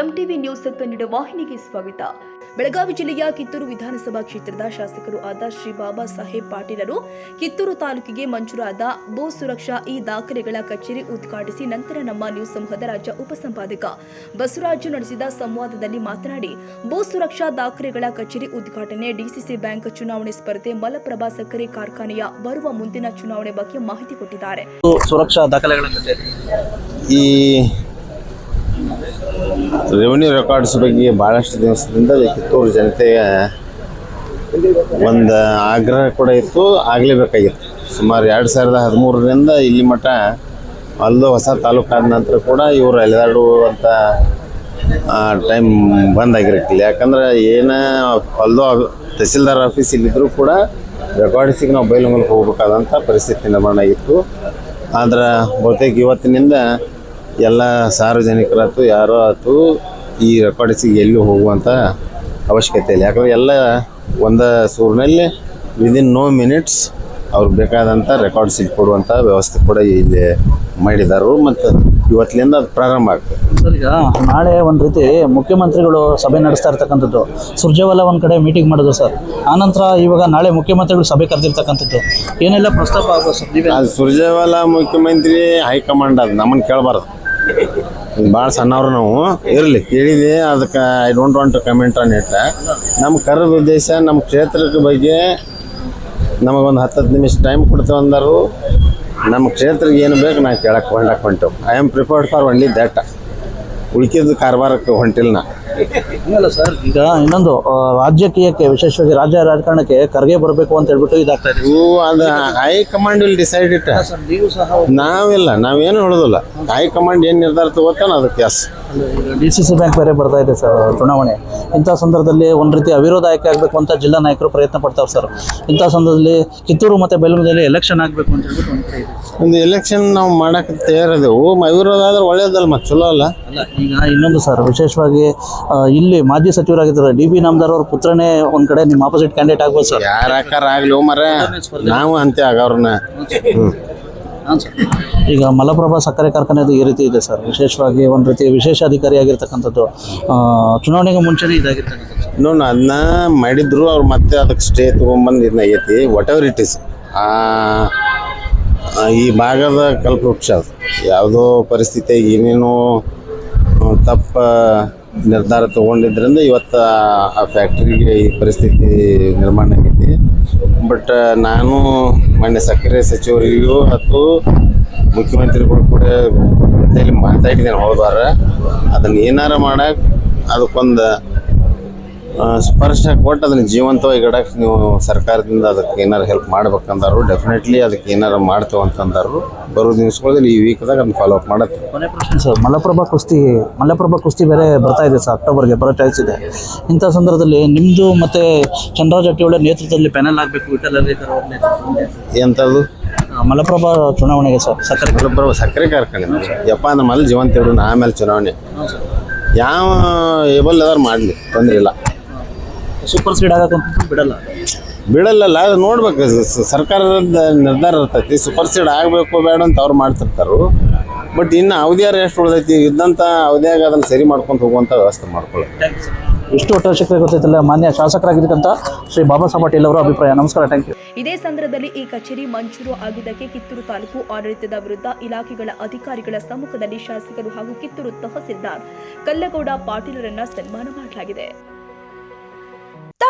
MTV news Kannada ವಾಹಿನಿಗೆ ಸ್ವಾಗತ. ಬೆಳಗಾವಿ ಜಿಲ್ಲೆಯ ಕಿತ್ತೂರು ವಿಧಾನಸಭಾ ಕ್ಷೇತ್ರದ ಶಾಸಕರು ಆದ ಶ್ರೀ ಬಾಬಾ ಸಾಹೇಬ್ ಪಾಟೀಲರು ಕಿತ್ತೂರು ತಾಲೂಕಿಗೆ ಮಂಜೂರಾದ ಭೂ ಸುರಕ್ಷಾ ಈ ದಾಖಲೆಗಳ ಕಚೇರಿ ಉದ್ಘಾಟಿಸಿ ನಂತರ ನಮ್ಮ ನ್ಯೂಸ್ ಸಮೂಹದ ರಾಜ್ಯ ಉಪಸಂಪಾದಕ ಬಸವರಾಜು ನಡೆಸಿದ ಸಂವಾದದಲ್ಲಿ ಮಾತನಾಡಿ, ಭೂ ಸುರಕ್ಷಾ ದಾಖಲೆಗಳ ಕಚೇರಿ ಉದ್ಘಾಟನೆ ಡಿಸಿಸಿ ಬ್ಯಾಂಕ್ ಚುನಾವಣೆ ಸ್ಪರ್ಧೆ ಮಲಪ್ರಭಾ ಸಕ್ಕರೆ ಕಾರ್ಖಾನೆಯ ಬರುವ ಮುಂದಿನ ಚುನಾವಣೆ ಬಗ್ಗೆ ಮಾಹಿತಿ ಕೊಟ್ಟಿದ್ದಾರೆ. ಸುರಕ್ಷಾ ದಾಖಲೆಗಳ ಈ ರೆವಿನ್ಯೂ ರೆಕಾರ್ಡ್ಸ್ ಬಗ್ಗೆ ಭಾಳಷ್ಟು ದಿವಸದಿಂದ ಕಿತ್ತೂರು ಜನತೆಗೆ ಒಂದು ಆಗ್ರಹ ಕೂಡ ಇತ್ತು, ಆಗಲೇಬೇಕಾಗಿತ್ತು. ಸುಮಾರು ಎರಡು ಸಾವಿರದ ಹದಿಮೂರರಿಂದ ಇಲ್ಲಿ ಮಟ್ಟ ಅಲ್ಲೂ ಹೊಸ ತಾಲೂಕಾದ ನಂತರ ಕೂಡ ಇವರು ಅಲೆದಾಡುವಂಥ ಟೈಮ್ ಬಂದಾಗಿರಕ್ಕಿಲ್ಲ ಯಾಕಂದ್ರೆ ಏನು ಅಲ್ಲದೋ ತಹಸೀಲ್ದಾರ್ ಆಫೀಸ್ ಇಲ್ಲಿದ್ದರೂ ಕೂಡ ರೆಕಾರ್ಡ್ಸಿಗೆ ನಾವು ಬೈಲುಂಗಲ್ಗೆ ಹೋಗ್ಬೇಕಾದಂಥ ಪರಿಸ್ಥಿತಿ ನಿರ್ಮಾಣ ಆಗಿತ್ತು. ಆದ್ರೆ ಬಹುತೇಕ ಇವತ್ತಿನಿಂದ ಎಲ್ಲ ಸಾರ್ವಜನಿಕರಾಯ್ತು ಯಾರೋ ಆಯ್ತು ಈ ರೆಕಾರ್ಡ್ಸಿಗೆ ಎಲ್ಲೂ ಹೋಗುವಂಥ ಅವಶ್ಯಕತೆ ಇಲ್ಲ. ಯಾಕಂದ್ರೆ ಎಲ್ಲ ಒಂದು ಸೂರಿನಲ್ಲಿ ವಿದಿನ್ ನೋ ಮಿನಿಟ್ಸ್ ಅವ್ರಿಗೆ ಬೇಕಾದಂಥ ರೆಕಾರ್ಡ್ಸ್ ಕೊಡುವಂಥ ವ್ಯವಸ್ಥೆ ಕೂಡ ಇಲ್ಲಿ ಮಾಡಿದ್ದಾರೆ ಮತ್ತು ಇವತ್ತಿನಿಂದ ಅದು ಪ್ರಾರಂಭ ಆಗ್ತದೆ. ಸರ್ ಈಗ ನಾಳೆ ಒಂದು ರೀತಿ ಮುಖ್ಯಮಂತ್ರಿಗಳು ಸಭೆ ನಡೆಸ್ತಾ ಇರ್ತಕ್ಕಂಥದ್ದು. ಸುರ್ಜೇವಾಲ ಒಂದು ಕಡೆ ಮೀಟಿಂಗ್ ಮಾಡಿದ್ರು ಸರ್. ಆನಂತರ ಇವಾಗ ನಾಳೆ ಮುಖ್ಯಮಂತ್ರಿಗಳು ಸಭೆ ಕರೆದಿರ್ತಕ್ಕಂಥದ್ದು. ಏನೆಲ್ಲ ಪ್ರಸ್ತಾಪ ಆಗ್ಬೋದು ಸರ್ ನೀವೇ? ಅದು ಸುರ್ಜೇವಾಲ ಮುಖ್ಯಮಂತ್ರಿ ಹೈಕಮಾಂಡ್ ಅದು ನಮ್ಮನ್ನು ಕೇಳಬಾರ್ದು. ಭಾಳ ಸಣ್ಣವ್ರು ನಾವು. ಇರಲಿ. ಕೇಳಿದೆ, ಅದಕ್ಕೆ I don't want to comment on it ನಮ್ಮ ಕರದ ಉದ್ದೇಶ ನಮ್ಮ ಕ್ಷೇತ್ರದ ಬಗ್ಗೆ ನಮಗೊಂದು ಹತ್ತು ಹತ್ತು ನಿಮಿಷ ಟೈಮ್ ಕೊಡ್ತೇವೆ ಅಂದರು. ನಮ್ಮ ಕ್ಷೇತ್ರಕ್ಕೆ ಏನು ಬೇಕು ನಾನು ಕೇಳಕ್ಕೆ ಹೊಂಡಕ್ಕೆ ಹೊಂಟೆವು I am prepared for only that ಉಳ್ಕಿದ ಕಾರವಾರಕ್ಕೆ ಹೊಂಟಿಲ್ಲ ನಾ. ಹಂಗಲ್ಲ ಸರ್ ಈಗ ಇನ್ನೊಂದು ಆ, ರಾಜಕೀಯಕ್ಕೆ ವಿಶೇಷವಾಗಿ ರಾಜ್ಯ ರಾಜಕಾರಣಕ್ಕೆ ಕರ್ಗೆ ಬರಬೇಕು ಅಂತ ಹೇಳ್ಬಿಟ್ಟು ಇದಾಗ್ತಾ ಇದೆ. ಇವು ಅದು ಹೈಕಮಾಂಡ್ ಇಲ್ಲಿ ಡಿಸೈಡ್ ಇಟ್ಟ ಸರ್ ನೀವು ಸಹ ನಾವಿಲ್ಲ ನಾವೇನು ಹೇಳೋದಿಲ್ಲ. ಹೈಕಮಾಂಡ್ ಏನು ನಿರ್ಧಾರ ತಗೋತಾನ ಅದಕ್ಕೆ S D C C bank ಬೇರೆ ಬರ್ತಾ ಇದೆ ಸರ್ ಚುನಾವಣೆ. ಇಂಥ ಸಂದರ್ಭದಲ್ಲಿ ಒಂದು ರೀತಿ ಅವಿರೋಧ ಆಯ್ಕೆ ಆಗಬೇಕು ಅಂತ ಜಿಲ್ಲಾ ನಾಯಕರು ಪ್ರಯತ್ನ ಪಡ್ತಾರೆ ಸರ್. ಇಂಥ ಸಂದರ್ಭದಲ್ಲಿ ಕಿತ್ತೂರು ಮತ್ತು ಬೆಳಗುದಲ್ಲಿ ಎಲೆಕ್ಷನ್ ಆಗಬೇಕು ಅಂತ ಹೇಳ್ಬಿಟ್ಟು ಒಂದು ಕಡೆ ಇದೆ. ಒಂದು ಎಲೆಕ್ಷನ್ ನಾವು ಮಾಡಕ್ಕೆ ತಯಾರಿದೆವು. ಅವಿರೋಧ ಆದ್ರೆ ಒಳ್ಳೇದಲ್ಲ ಮತ್ತೆ ಚಲೋ ಅಲ್ಲ? ಅಲ್ಲ ಈಗ ಇನ್ನೊಂದು ಸರ್ ವಿಶೇಷವಾಗಿ ಆ, ಇಲ್ಲಿ ಮಾಜಿ ಸಚಿವರಾಗಿದ್ದಾರೆ ಡಿ ಬಿ ನಾಮದಾರ್ ಅವ್ರ ಪುತ್ರನೇ ಒಂದು ಕಡೆ ನಿಮ್ಮ ಆಪೋಸಿಟ್ ಕ್ಯಾಂಡಿಡೇಟ್ ಆಗ್ಬೋದು ಸರ್. ಯಾರ ಆಗಲಿ ಆಗ್ಲಿ ಮರ ನಾವು ಅಂತೆ ಆಗವ್ರನ್ನ ಈಗ ಮಲಪ್ರಭಾ ಸಕ್ಕರೆ ಕಾರ್ಖಾನೆದು ಈ ರೀತಿ ಇದೆ ಸರ್. ವಿಶೇಷವಾಗಿ ಒಂದು ರೀತಿ ವಿಶೇಷ ಅಧಿಕಾರಿಯಾಗಿರ್ತಕ್ಕಂಥದ್ದು ಚುನಾವಣೆಗೆ ಮುಂಚೆನೇ ಇದಾಗಿರ್ತಕ್ಕಂಥದ್ದು ಸರ್. ನೋಡ್ ಅದನ್ನ ಮಾಡಿದ್ರು ಅವ್ರು ಮತ್ತೆ ಅದಕ್ಕೆ ಸ್ಟೇ ತೊಗೊಂಬಂದು ಇದನ್ನ ಐತಿ. ವಾಟ್ ಎವರ್ ಇಟ್ ಇಸ್ ಈ ಭಾಗದ ಕಲ್ಪವೃಕ್ಷ ಅದು. ಯಾವುದೋ ಪರಿಸ್ಥಿತಿ ಏನೇನೋ ತಪ್ಪ ನಿರ್ಧಾರ ತೊಗೊಂಡಿದ್ದರಿಂದ ಇವತ್ತು ಆ ಫ್ಯಾಕ್ಟ್ರಿಗೆ ಈ ಪರಿಸ್ಥಿತಿ ನಿರ್ಮಾಣ ಆಗೈತಿ ಬಟ್ ನಾನು ಮೊನ್ನೆ ಸಕ್ಕರೆ ಸಚಿವರಿಗೂ ಮತ್ತು ಮುಖ್ಯಮಂತ್ರಿಗಳು ಕೂಡ ಮಾತಾಡಿದ್ದೇನೆ ಹೋದ್ವಾರ ಅದನ್ನು ಏನಾರ ಮಾಡಕ್ಕೆ ಅದಕ್ಕೊಂದು ಸ್ಪರ್ಶ ಕೊಟ್ಟು ಅದನ್ನ ಜೀವಂತವಾಗಿ ಇಡಕ್ಕೆ ನೀವು ಸರ್ಕಾರದಿಂದ ಅದಕ್ಕೆ ಏನಾರು ಹೆಲ್ಪ್ ಮಾಡ್ಬೇಕಂದಾರು ಡೆಫಿನೆಟ್ಲಿ ಅದಕ್ಕೆ ಏನಾರು ಮಾಡ್ತೇವೆ ಅಂತಂದಾರು ಬರೋ ದಿವಸಗಳಲ್ಲಿ ಈ ವೀಕ್ದಾಗ ಅದನ್ನ ಫಾಲೋ ಅಪ್ ಮಾಡತ್ತೆ. ಕೊನೆ ಪ್ರಶ್ನೆ ಸರ್ ಮಲಪ್ರಭಾ ಕುಸ್ತಿ ಮಲಪ್ರಭಾ ಕುಸ್ತಿ ಬೇರೆ ಬರ್ತಾ ಇದೆ ಸರ್ ಅಕ್ಟೋಬರ್ಗೆ ಬರೋ ಚಾನ್ಸ್ ಇದೆ. ಇಂಥ ಸಂದರ್ಭದಲ್ಲಿ ನಿಮ್ಮದು ಮತ್ತು ಚಂದ್ರ ಜಟ್ಟಿಯೊಳ ನೇತೃತ್ವದಲ್ಲಿ ಪ್ಯಾನಲ್ ಆಗಬೇಕು ವಿಠಲ್ ಹರ್ವೇಕರ್ ಅವ್ರ ನೇತೃತ್ವದಲ್ಲಿ. ಎಂಥದ್ದು ಮಲಪ್ರಭಾ ಚುನಾವಣೆಗೆ ಸರ್ ಸಕ್ಕರೆ ಮಲಪ್ರಭಾ ಸಕ್ಕರೆ ಕಾರ್ಖಾನೆ. ಯಪ್ಪ ನಮ್ಮ ಅಲ್ಲಿ ಜೀವಂತ ಇಡೋಣ ಆಮೇಲೆ ಚುನಾವಣೆ. ಯಾವ ಏಬಲ್ ಅದಾರು ಮಾಡಲಿ ತೊಂದರೆ ಇಲ್ಲ. ಸೂಪರ್ ಸೀಡ್ ಆಗಕ್ಕಂತೂ ಬಿಡಲ್ಲ. ಬಿಡಲ್ಲಲ್ಲ ಅದು ನೋಡ್ಬೇಕು. ಸ- ಸರ್ಕಾರದ ನಿರ್ಧಾರ ಇರ್ತೈತಿ. ಸೂಪರ್ ಸೀಡ್ ಆಗಬೇಕು ಬೇಡ ಅಂತ ಅವ್ರು ಮಾಡ್ತಿರ್ತಾರು. ಬಟ್ ಇನ್ನು ಅವಧಿಯಾರ ಎಷ್ಟು ಉಳ್ದೈತಿ? ಇದ್ದಂಥ ಅವಧಿಯಾಗ ಅದನ್ನು ಸರಿ ಮಾಡ್ಕೊಂಡು ಹೋಗುವಂಥ ವ್ಯವಸ್ಥೆ ಮಾಡ್ಕೊಳ್ಳಿ ಇಷ್ಟು ಒಟ್ಟು ಶಕ್ತಿ ಗೊತ್ತಿಲ್ಲ ಮಾನ್ಯ ಶಾಸಕರಾಗಿರ್ತಕ್ಕಂಥ ಶ್ರೀ ಬಾಬಾ ಸಾಹೇಬ್ ಪಾಟೀಲ್ ಅವರ ಅಭಿಪ್ರಾಯ. ನಮಸ್ಕಾರ ಥ್ಯಾಂಕ್ ಯು ಇದೇ ಸಂದರ್ಭದಲ್ಲಿ ಈ ಕಚೇರಿ ಮಂಜೂರು ಆಗಿದ್ದಕ್ಕೆ ಕಿತ್ತೂರು ತಾಲೂಕು ಆಡಳಿತದ ವಿರುದ್ಧ ಇಲಾಖೆಗಳ ಅಧಿಕಾರಿಗಳ ಸಮ್ಮುಖದಲ್ಲಿ ಶಾಸಕರು ಹಾಗೂ ಕಿತ್ತೂರು ತಹಸೀಲ್ದಾರ್ ಕಲ್ಲಗೌಡ ಪಾಟೀಲರನ್ನ ಸನ್ಮಾನ ಮಾಡಲಾಗಿದೆ.